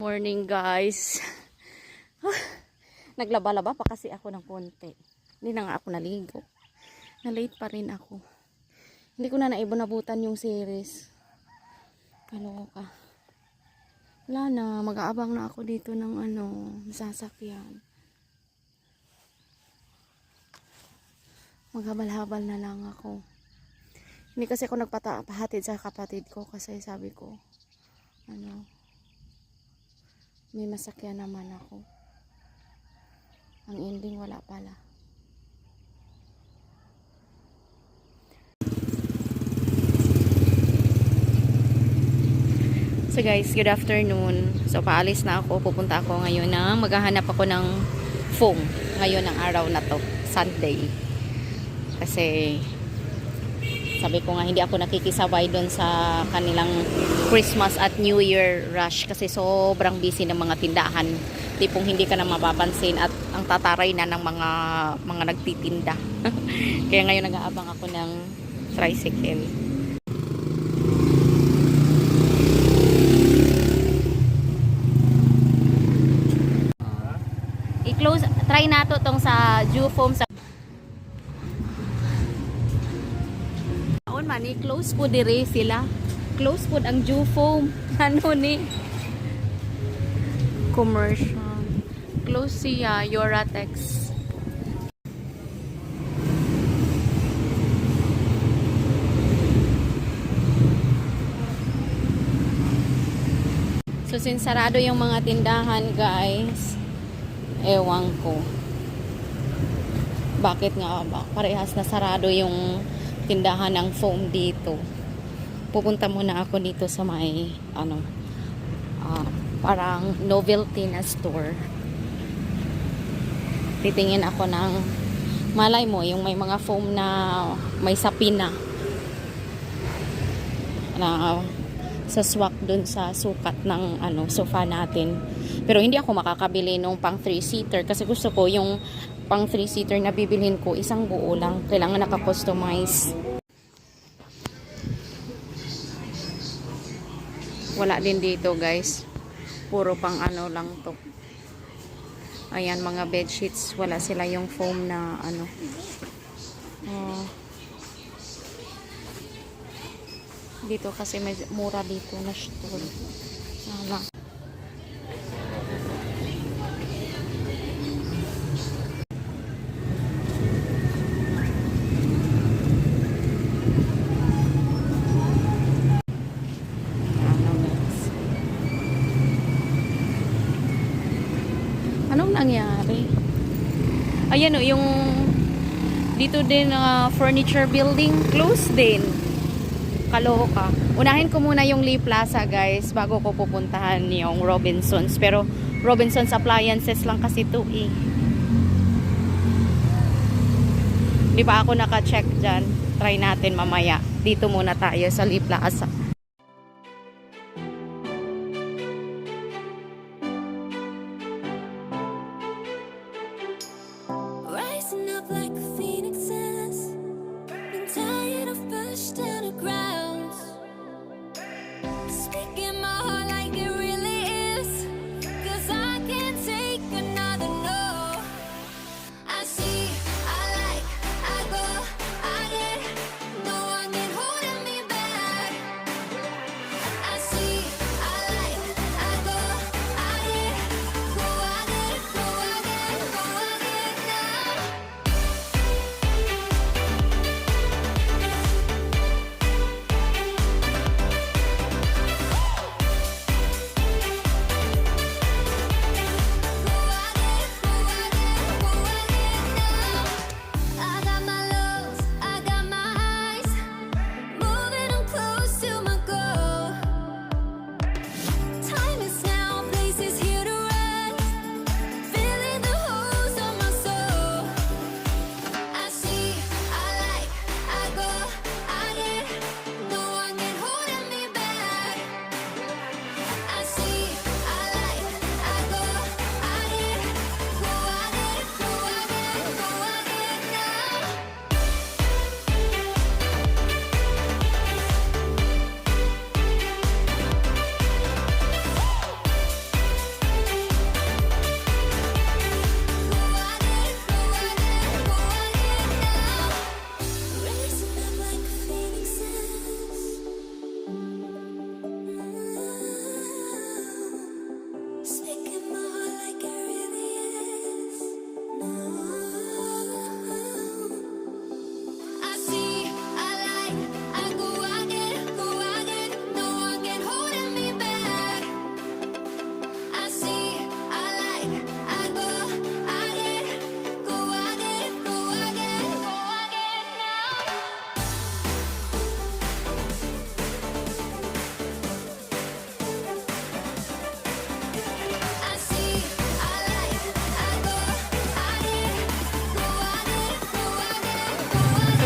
Morning guys. Naglaba-laba pa kasi ako ng konti. Hindi na nga ako naligo. Na-late pa rin ako. Hindi ko na naibunabutan yung series. Kaloka. Wala na. Mag-aabang na ako dito ng ano, sasakyan. Maghabal-habal na lang ako. Hindi kasi ako nagpahatid sa kapatid ko kasi sabi ko, ano, may masakyan naman ako. Ang ending wala pala. So guys, good afternoon. So paalis na ako. Pupunta ako ngayon na maghahanap ako ng foam. Ngayon ang araw na to. Sunday. Kasi sabi ko nga hindi ako nakikisabay doon sa kanilang Christmas at New Year rush kasi sobrang busy ng mga tindahan. Tipong hindi ka na mapapansin at ang tataray na ng mga mga nagtitinda. Kaya ngayon nag-aabang ako ng tricycle. I-close, try nato tong sa Dew Foam sa ni close po dire sila. Close po ang Dew Foam. Ano ni? Commercial. Close siya Yoratex. So since sarado yung mga tindahan guys, ewan ko. Bakit nga ba? Parehas na sarado yung tindahan ng foam dito. Pupunta muna ako dito sa may ano ah, parang novelty na store. Titingin ako ng malay mo yung may mga foam na may sapina na sa swak dun sa sukat ng ano sofa natin. Pero hindi ako makakabili nung pang 3-seater kasi gusto ko yung pang 3-seater na bibilhin ko isang buo lang. Kailangan naka-customize. Wala din dito guys. Puro pang ano lang to. Ayan mga bed sheets. Wala sila yung foam na ano. Oh. dito kasi may mura dito na store. Sana. Ano, guys? Anong nangyari? Ayan o, yung dito din na furniture building closed din. Kaloka. Unahin ko muna yung Lee Plaza guys bago ko pupuntahan yung Robinsons. Pero Robinsons Appliances lang kasi to eh. Di ba ako naka-check dyan? Try natin mamaya. Dito muna tayo sa Lee Plaza.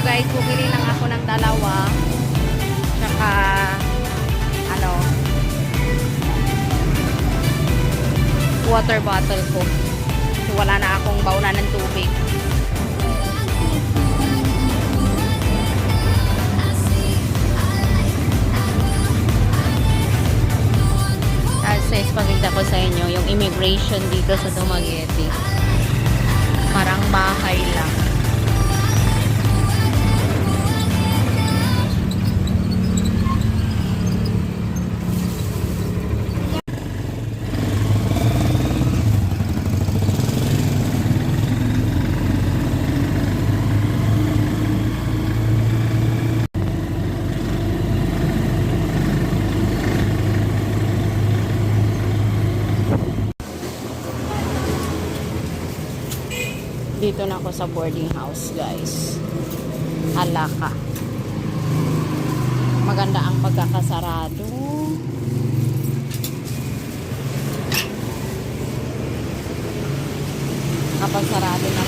Guys, bumili lang ako ng dalawa. Tsaka, ano, water bottle ko. So, wala na akong bauna ng tubig. Access, pagkita ko sa inyo, yung immigration dito sa Dumaguete. Parang bahay lang. Dito na ako sa boarding house, guys. Alaka. Maganda ang pagkakasarado. Kapag sarado na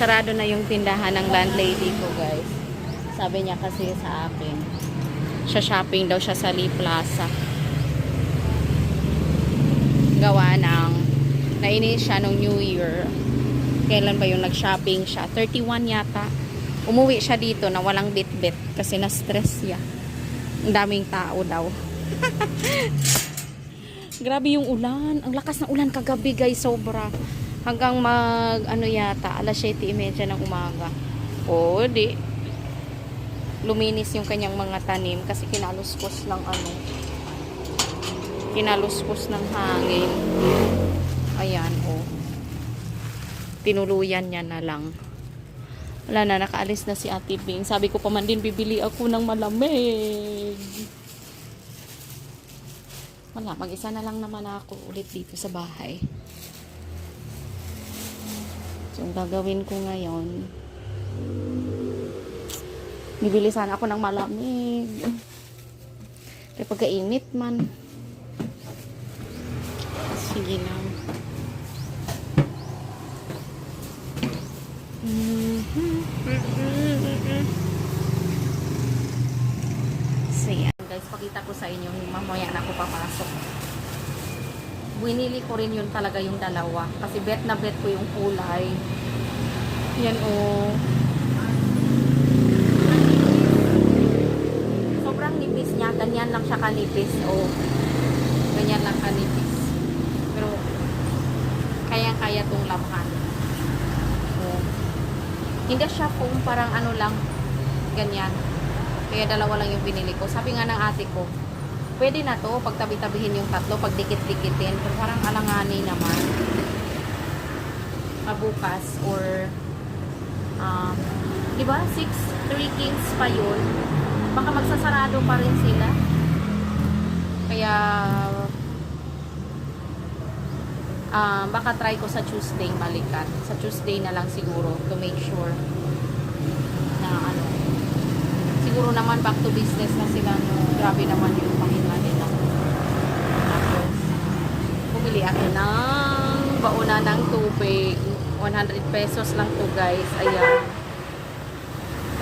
Sarado na yung tindahan ng landlady ko, guys. Sabi niya kasi sa akin, siya shopping daw siya sa Lee Plaza. Gawa ng, nainis siya nung New Year. Kailan ba yung nag-shopping siya? 31 yata. Umuwi siya dito na walang bit-bit kasi na-stress siya. Ang daming tao daw. Grabe yung ulan. Ang lakas ng ulan kagabi guys, sobra. Hanggang mag, ano yata, alas 7.30 ng umaga. O, di, luminis yung kanyang mga tanim kasi kinaluskos ng ano kinaluskos ng hangin. Ayan oh. Tinuluyan niya na lang. Wala na nakaalis na si Ate Bing. Sabi ko pa man din bibili ako ng malamig. Wala mag isa na lang naman ako ulit dito sa bahay. So ang gagawin ko ngayon Bibili sana ako ng malamig. Kaya pagkainit man. Sige lang. So yan guys, pakita ko sa inyo mamaya na ako papasok. Winili ko rin yun talaga yung dalawa. Kasi bet na bet ko yung kulay. Yan oh. sobrang nipis niya. Ganyan lang siya kanipis. O, ganyan lang kanipis. Pero, kaya-kaya tong labahan. O, hindi siya foam parang ano lang. Ganyan. Kaya dalawa lang yung binili ko. Sabi nga ng ate ko, pwede na to pag tabi-tabihin yung tatlo, pag dikit-dikitin. Pero parang alangani naman. Mabukas or um, di ba? Six, three kings pa yun baka magsasarado pa rin sila. Kaya, ah baka try ko sa Tuesday balikan. Sa Tuesday na lang siguro to make sure na ano. Siguro naman back to business na sila. No? Grabe naman yung pangina nila. Tapos, bumili ako ng bauna ng tubig. 100 pesos lang to guys. Ayan.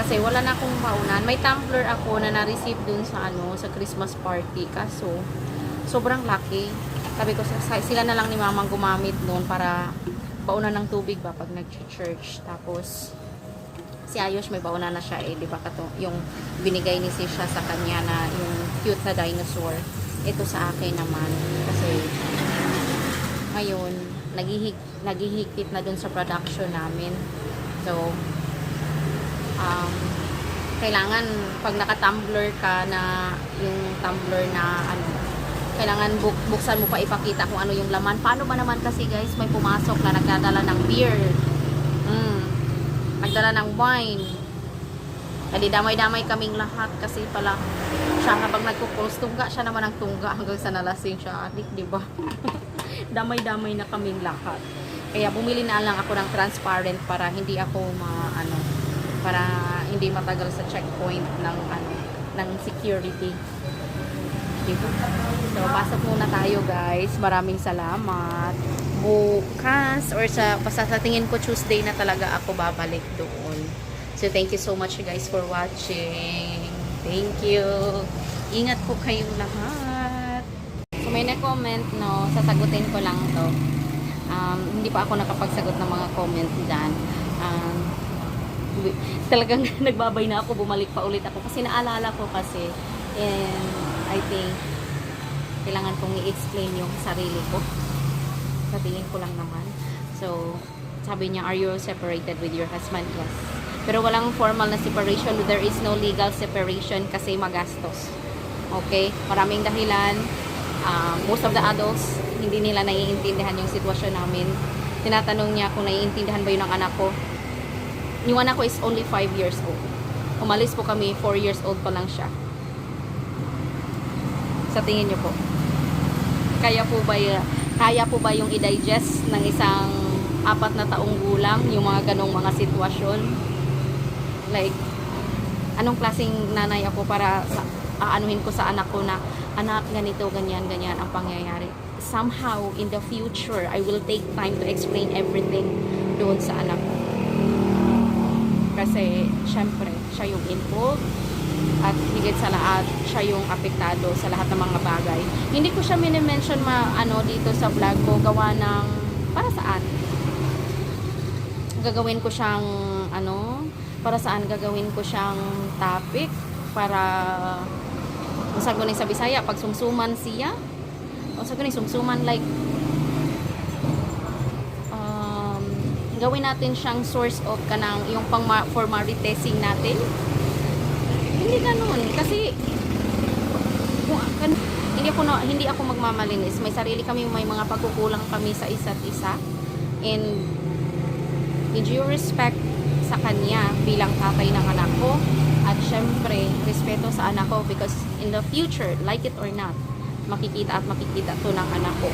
Kasi wala na akong maunan. May tumbler ako na na-receive dun sa ano, sa Christmas party. Kaso, sobrang lucky. Sabi ko, sila na lang ni mamang gumamit noon para bauna ng tubig ba pag nag-church. Tapos, si Ayos may bauna na siya eh, di ba kato, yung binigay ni si siya sa kanya na yung cute na dinosaur. Ito sa akin naman. Kasi, ngayon, naghihig, naghihigpit na dun sa production namin. So, um, kailangan pag naka-tumbler ka na yung tumbler na ano, kailangan buk buksan mo pa ipakita kung ano yung laman. Paano ba naman kasi guys, may pumasok na nagdadala ng beer. Mm. Nagdala ng wine. Kali damay-damay kaming lahat kasi pala siya habang nagpo-post, tungga siya naman ang tungga hanggang sa nalasing siya. Adik, di ba? damay-damay na kaming lahat. Kaya bumili na lang ako ng transparent para hindi ako ma ano para hindi matagal sa checkpoint ng ano ng security. So, pasok muna tayo guys. Maraming salamat. Bukas or sa, basta sa tingin ko Tuesday na talaga ako babalik doon. So, thank you so much guys for watching. Thank you. Ingat po kayong lahat. So, may na-comment, no? Sasagutin ko lang to. Um, hindi pa ako nakapagsagot ng mga comment dyan. Um, talagang nagbabay na ako, bumalik pa ulit ako. Kasi naalala ko kasi, and I think, kailangan kong i-explain yung sarili ko. Sa tingin ko lang naman. So, sabi niya, are you separated with your husband? Yes. Pero walang formal na separation. There is no legal separation kasi magastos. Okay? Maraming dahilan. Um, most of the adults, hindi nila naiintindihan yung sitwasyon namin. Tinatanong niya kung naiintindihan ba yun ng anak ko. Yung anak ko is only 5 years old. Umalis po kami, 4 years old pa lang siya. Sa tingin niyo po, kaya po ba y- kaya po ba yung i-digest ng isang apat na taong gulang yung mga ganong mga sitwasyon? Like, anong klaseng nanay ako para sa, aanuhin ko sa anak ko na anak ganito, ganyan, ganyan ang pangyayari. Somehow, in the future, I will take time to explain everything doon sa anak ko. Kasi, syempre, siya yung involved at higit sa lahat, siya yung apektado sa lahat ng mga bagay. Hindi ko siya minimension ma, ano, dito sa vlog ko, gawa ng, para saan? Gagawin ko siyang, ano, para saan gagawin ko siyang topic para Unsa ko sa Bisaya pag sumsuman siya? Unsa ko sumsuman like um, gawin natin siyang source of kanang yung pang formality testing natin. Hindi ganoon kasi kung kan, hindi ako na, hindi ako magmamalinis. May sarili kami, may mga pagkukulang kami sa isa't isa. And in due respect sa kanya bilang tatay ng anak ko at syempre respeto sa anak ko because in the future like it or not makikita at makikita to ng anak ko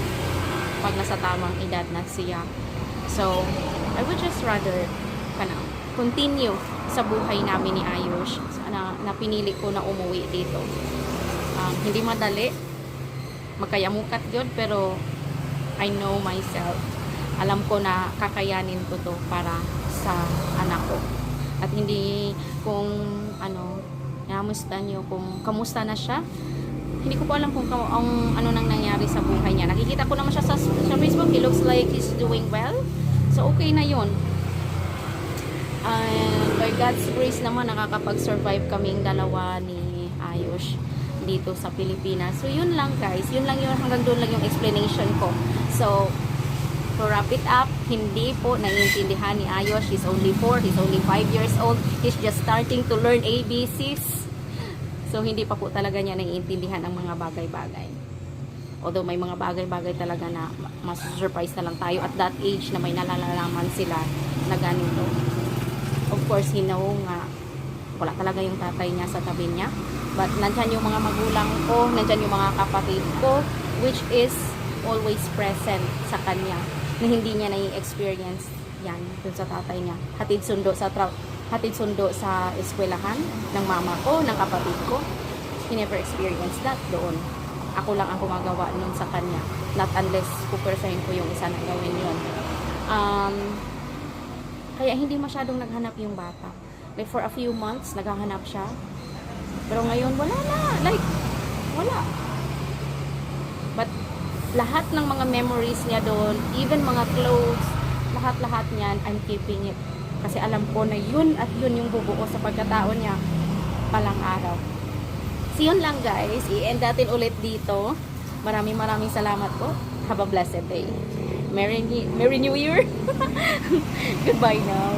pag nasa tamang edad na siya so I would just rather kana, continue sa buhay namin ni Ayush na, na pinili ko na umuwi dito um, hindi madali magkayamukat yun pero I know myself alam ko na kakayanin ko to para sa anak ko. At hindi kung ano, namusta niyo kung kamusta na siya. Hindi ko po alam kung ang ano nang nangyari sa buhay niya. Nakikita ko naman siya sa, sa Facebook. He looks like he's doing well. So, okay na yun. And by God's grace naman, nakakapag-survive kaming dalawa ni Ayush dito sa Pilipinas. So, yun lang guys. Yun lang yun. Hanggang doon lang yung explanation ko. So, to wrap it up, hindi po naiintindihan ni Ayos. He's only 4, he's only 5 years old. He's just starting to learn ABCs. So, hindi pa po talaga niya naiintindihan ang mga bagay-bagay. Although may mga bagay-bagay talaga na mas surprise na lang tayo at that age na may nalalaman sila na ganito. Of course, he know nga wala talaga yung tatay niya sa tabi niya. But nandyan yung mga magulang ko, nandyan yung mga kapatid ko, which is always present sa kanya na hindi niya nai-experience yan dun sa tatay niya. Hatid sundo sa hatid sundo sa eskwelahan ng mama ko, ng kapatid ko. He never experienced that doon. Ako lang ang gumagawa nun sa kanya. Not unless pupersahin ko yung isa na gawin yun. Um, kaya hindi masyadong naghanap yung bata. Like for a few months, naghahanap siya. Pero ngayon, wala na. Like, wala. But lahat ng mga memories niya doon, even mga clothes, lahat-lahat niyan, I'm keeping it. Kasi alam ko na yun at yun yung bubuo sa pagkatao niya palang araw. So yun lang guys, i-end natin ulit dito. Maraming maraming salamat po. Have a blessed day. Merry, Merry New Year! Goodbye now.